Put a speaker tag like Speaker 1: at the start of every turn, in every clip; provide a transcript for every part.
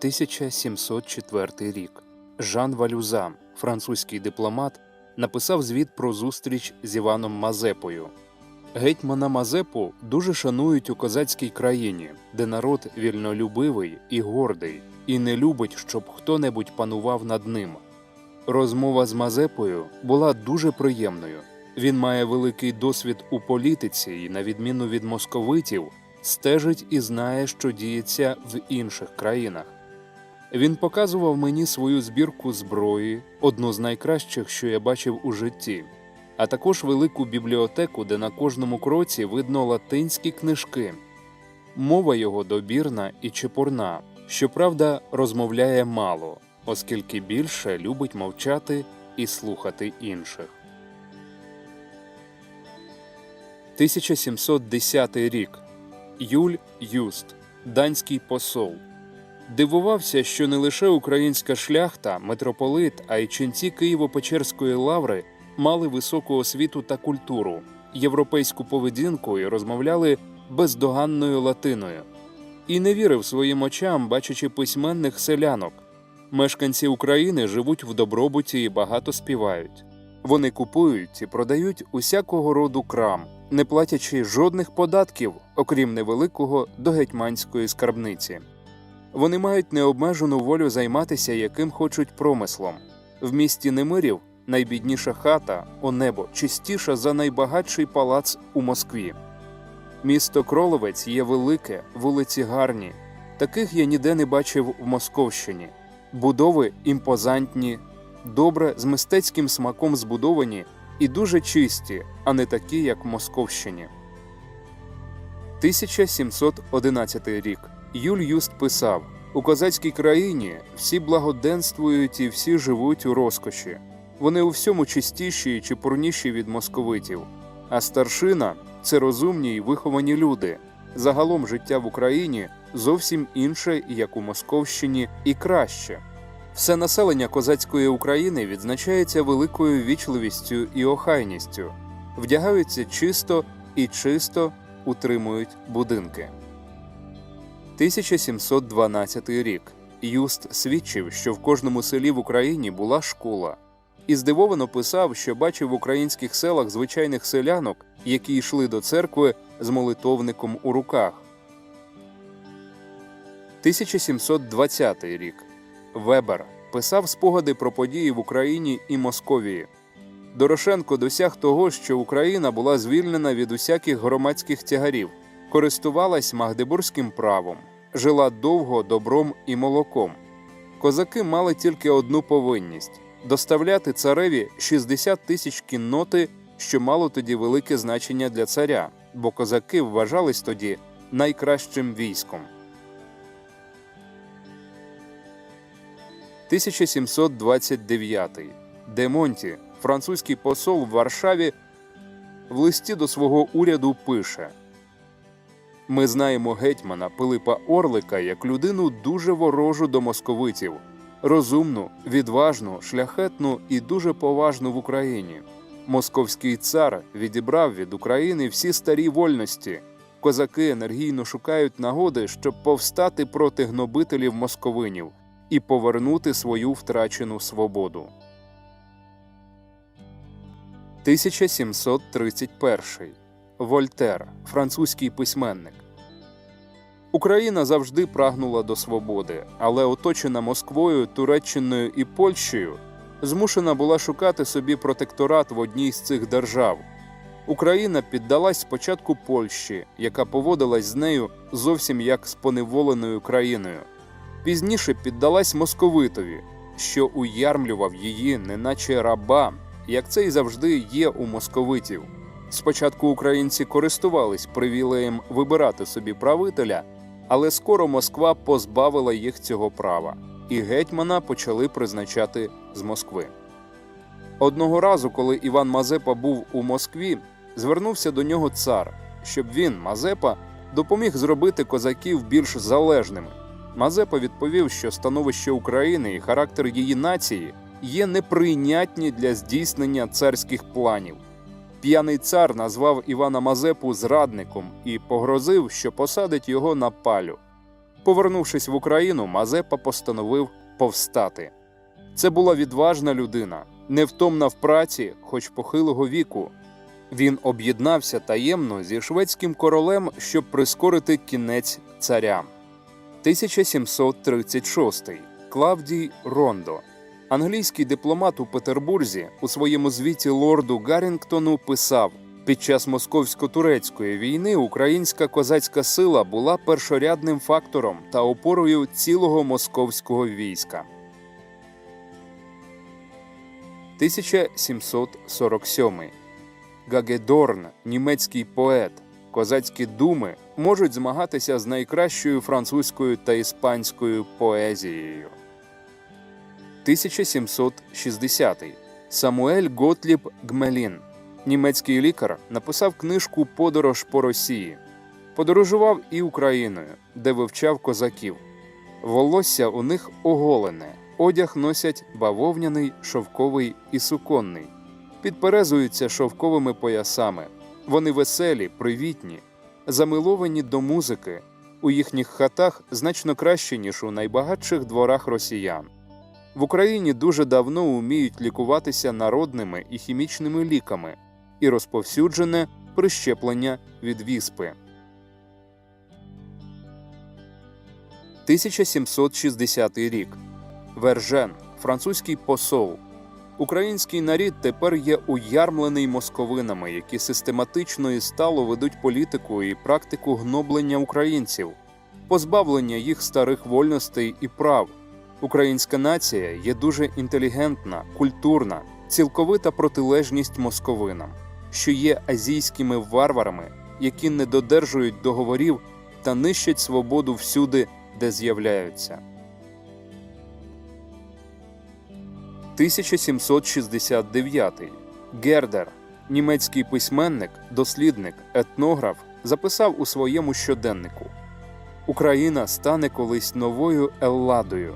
Speaker 1: 1704 рік. Жан Валюза, французький дипломат, написав звіт про зустріч з Іваном Мазепою. Гетьмана Мазепу дуже шанують у козацькій країні, де народ вільнолюбивий і гордий, і не любить, щоб хто-небудь панував над ним. Розмова з Мазепою була дуже приємною. Він має великий досвід у політиці і, на відміну від московитів, стежить і знає, що діється в інших країнах. Він показував мені свою збірку зброї, одну з найкращих, що я бачив у житті, а також велику бібліотеку, де на кожному кроці видно латинські книжки. Мова його добірна і чепурна, щоправда, розмовляє мало, оскільки більше любить мовчати і слухати інших. 1710 рік. Юль Юст, данський посол. Дивувався, що не лише українська шляхта, митрополит, а й ченці Києво-Печерської лаври мали високу освіту та культуру, європейську поведінку і розмовляли бездоганною латиною. І не вірив своїм очам, бачачи письменних селянок. Мешканці України живуть в добробуті і багато співають. Вони купують і продають усякого роду крам, не платячи жодних податків, окрім невеликого до гетьманської скарбниці. Вони мають необмежену волю займатися яким хочуть промислом. В місті Немирів найбідніша хата, о небо, чистіша за найбагатший палац у Москві. Місто Кроловець є велике, вулиці гарні. Таких я ніде не бачив в Московщині. Будови імпозантні, добре з мистецьким смаком збудовані і дуже чисті, а не такі, як в Московщині. 1711 рік. Юль Юст писав: у козацькій країні всі благоденствують і всі живуть у розкоші. Вони у всьому чистіші і чепурніші від московитів. А старшина це розумні й виховані люди. Загалом життя в Україні зовсім інше, як у Московщині, і краще. Все населення козацької України відзначається великою вічливістю і охайністю, вдягаються чисто і чисто утримують будинки. 1712 рік. Юст свідчив, що в кожному селі в Україні була школа, і здивовано писав, що бачив в українських селах звичайних селянок, які йшли до церкви з молитовником у руках. 1720 рік. Вебер писав спогади про події в Україні і Московії. Дорошенко досяг того, що Україна була звільнена від усяких громадських тягарів, користувалась магдебурзьким правом, жила довго добром і молоком. Козаки мали тільки одну повинність доставляти цареві 60 тисяч кінноти, що мало тоді велике значення для царя, бо козаки вважались тоді найкращим військом. 1729. Де Монті, французький посол в Варшаві, в листі до свого уряду пише: Ми знаємо гетьмана Пилипа Орлика як людину дуже ворожу до московитів, розумну, відважну, шляхетну і дуже поважну в Україні. Московський цар відібрав від України всі старі вольності. Козаки енергійно шукають нагоди, щоб повстати проти гнобителів московинів і повернути свою втрачену свободу. 1731. Вольтер, французький письменник. Україна завжди прагнула до свободи, але оточена Москвою, Туреччиною і Польщею змушена була шукати собі протекторат в одній з цих держав. Україна піддалась спочатку Польщі, яка поводилась з нею зовсім як з поневоленою країною. Пізніше піддалась московитові, що уярмлював її, неначе раба, як це й завжди є у московитів. Спочатку українці користувались привілеєм вибирати собі правителя, але скоро Москва позбавила їх цього права, і гетьмана почали призначати з Москви. Одного разу, коли Іван Мазепа був у Москві, звернувся до нього цар, щоб він, Мазепа, допоміг зробити козаків більш залежними. Мазепа відповів, що становище України і характер її нації є неприйнятні для здійснення царських планів. П'яний цар назвав Івана Мазепу зрадником і погрозив, що посадить його на палю. Повернувшись в Україну, Мазепа постановив повстати. Це була відважна людина, невтомна в праці, хоч похилого віку. Він об'єднався таємно зі шведським королем, щоб прискорити кінець царя. 1736. Клавдій Рондо. Англійський дипломат у Петербурзі у своєму звіті лорду Гаррінгтону писав: під час московсько-турецької війни українська козацька сила була першорядним фактором та опорою цілого московського війська. 1747. Гагедорн, німецький поет, козацькі думи можуть змагатися з найкращою французькою та іспанською поезією. 1760. Самуель Готліб Гмелін, німецький лікар, написав книжку Подорож по Росії. Подорожував і Україною, де вивчав козаків. Волосся у них оголене, одяг носять бавовняний, шовковий і суконний. Підперезуються шовковими поясами. Вони веселі, привітні, замиловані до музики. У їхніх хатах значно краще, ніж у найбагатших дворах росіян. В Україні дуже давно уміють лікуватися народними і хімічними ліками і розповсюджене прищеплення від віспи. 1760 рік. Вержен, французький посол. Український нарід тепер є уярмлений московинами, які систематично і стало ведуть політику і практику гноблення українців, позбавлення їх старих вольностей і прав. Українська нація є дуже інтелігентна, культурна, цілковита протилежність московинам, що є азійськими варварами, які не додержують договорів та нищать свободу всюди, де з'являються. 1769. Гердер, німецький письменник, дослідник, етнограф, записав у своєму щоденнику: Україна стане колись новою Елладою.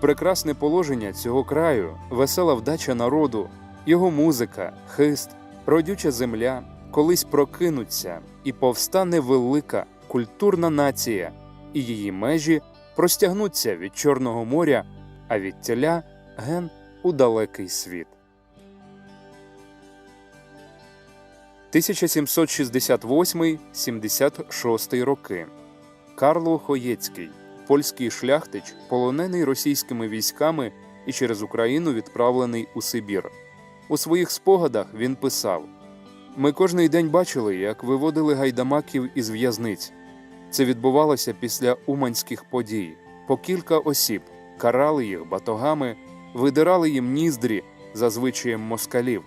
Speaker 1: Прекрасне положення цього краю, весела вдача народу, його музика, хист, родюча земля колись прокинуться і повстане велика культурна нація, і її межі простягнуться від Чорного моря, а від тіля ген у далекий світ. 1768-76 роки. Карло Хоєцький, польський шляхтич, полонений російськими військами і через Україну відправлений у Сибір. У своїх спогадах він писав: Ми кожний день бачили, як виводили гайдамаків із в'язниць. Це відбувалося після уманських подій. По кілька осіб карали їх батогами, видирали їм ніздрі за звичаєм москалів,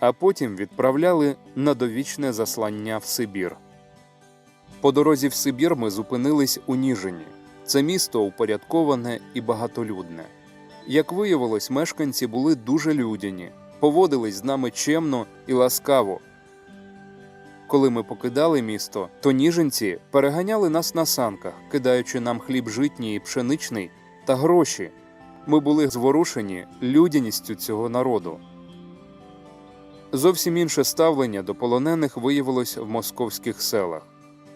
Speaker 1: а потім відправляли на довічне заслання в Сибір. По дорозі в Сибір ми зупинились у Ніжині. Це місто упорядковане і багатолюдне. Як виявилось, мешканці були дуже людяні, поводились з нами чемно і ласкаво. Коли ми покидали місто, то ніженці переганяли нас на санках, кидаючи нам хліб житній і пшеничний та гроші. Ми були зворушені людяністю цього народу. Зовсім інше ставлення до полонених виявилось в московських селах,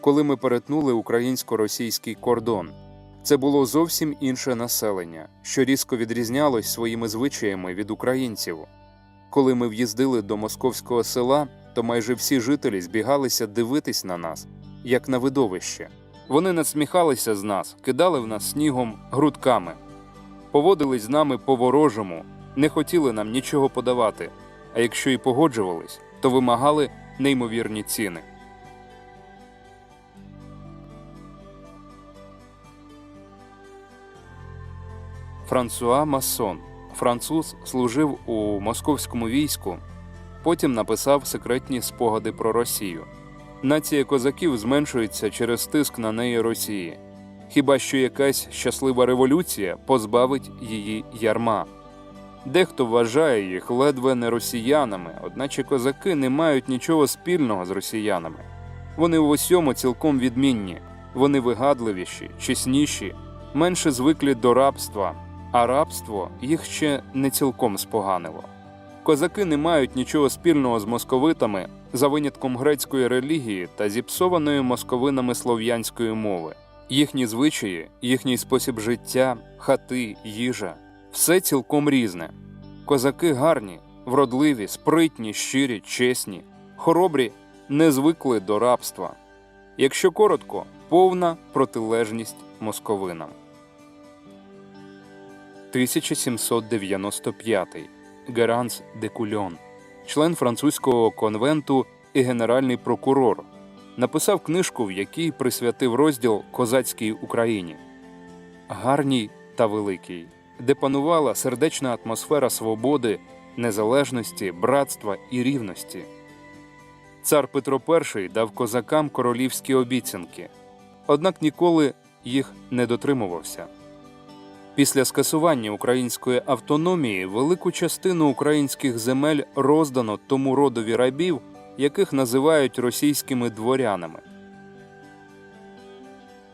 Speaker 1: коли ми перетнули українсько-російський кордон. Це було зовсім інше населення, що різко відрізнялось своїми звичаями від українців. Коли ми в'їздили до московського села, то майже всі жителі збігалися дивитись на нас, як на видовище. Вони насміхалися з нас, кидали в нас снігом грудками, поводились з нами по-ворожому, не хотіли нам нічого подавати, а якщо і погоджувались, то вимагали неймовірні ціни. Франсуа Масон, француз, служив у московському війську, потім написав секретні спогади про Росію. Нація козаків зменшується через тиск на неї Росії. Хіба що якась щаслива революція позбавить її ярма. Дехто вважає їх ледве не росіянами, одначе козаки не мають нічого спільного з росіянами. Вони в усьому цілком відмінні, вони вигадливіші, чесніші, менше звиклі до рабства, а рабство їх ще не цілком споганило. Козаки не мають нічого спільного з московитами за винятком грецької релігії та зіпсованої московинами слов'янської мови. Їхні звичаї, їхній спосіб життя, хати, їжа все цілком різне. Козаки гарні, вродливі, спритні, щирі, чесні, хоробрі, не звикли до рабства. Якщо коротко, повна протилежність московинам. 1795 Геранс де Кульон, член французького конвенту і генеральний прокурор, написав книжку, в якій присвятив розділ Козацькій Україні. Гарній та великій, де панувала сердечна атмосфера свободи, незалежності, братства і рівності. Цар Петро І дав козакам королівські обіцянки, однак ніколи їх не дотримувався. Після скасування української автономії велику частину українських земель роздано тому родові рабів, яких називають російськими дворянами.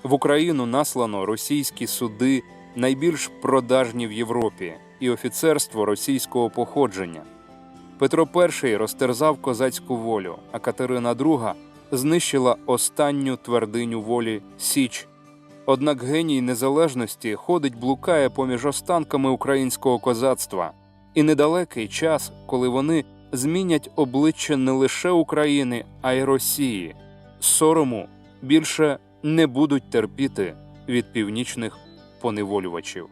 Speaker 1: В Україну наслано російські суди найбільш продажні в Європі і офіцерство російського походження. Петро І розтерзав козацьку волю, а Катерина II знищила останню твердиню волі Січ. Однак геній незалежності ходить блукає поміж останками українського козацтва, і недалекий час, коли вони змінять обличчя не лише України, а й Росії, сорому більше не будуть терпіти від північних поневолювачів.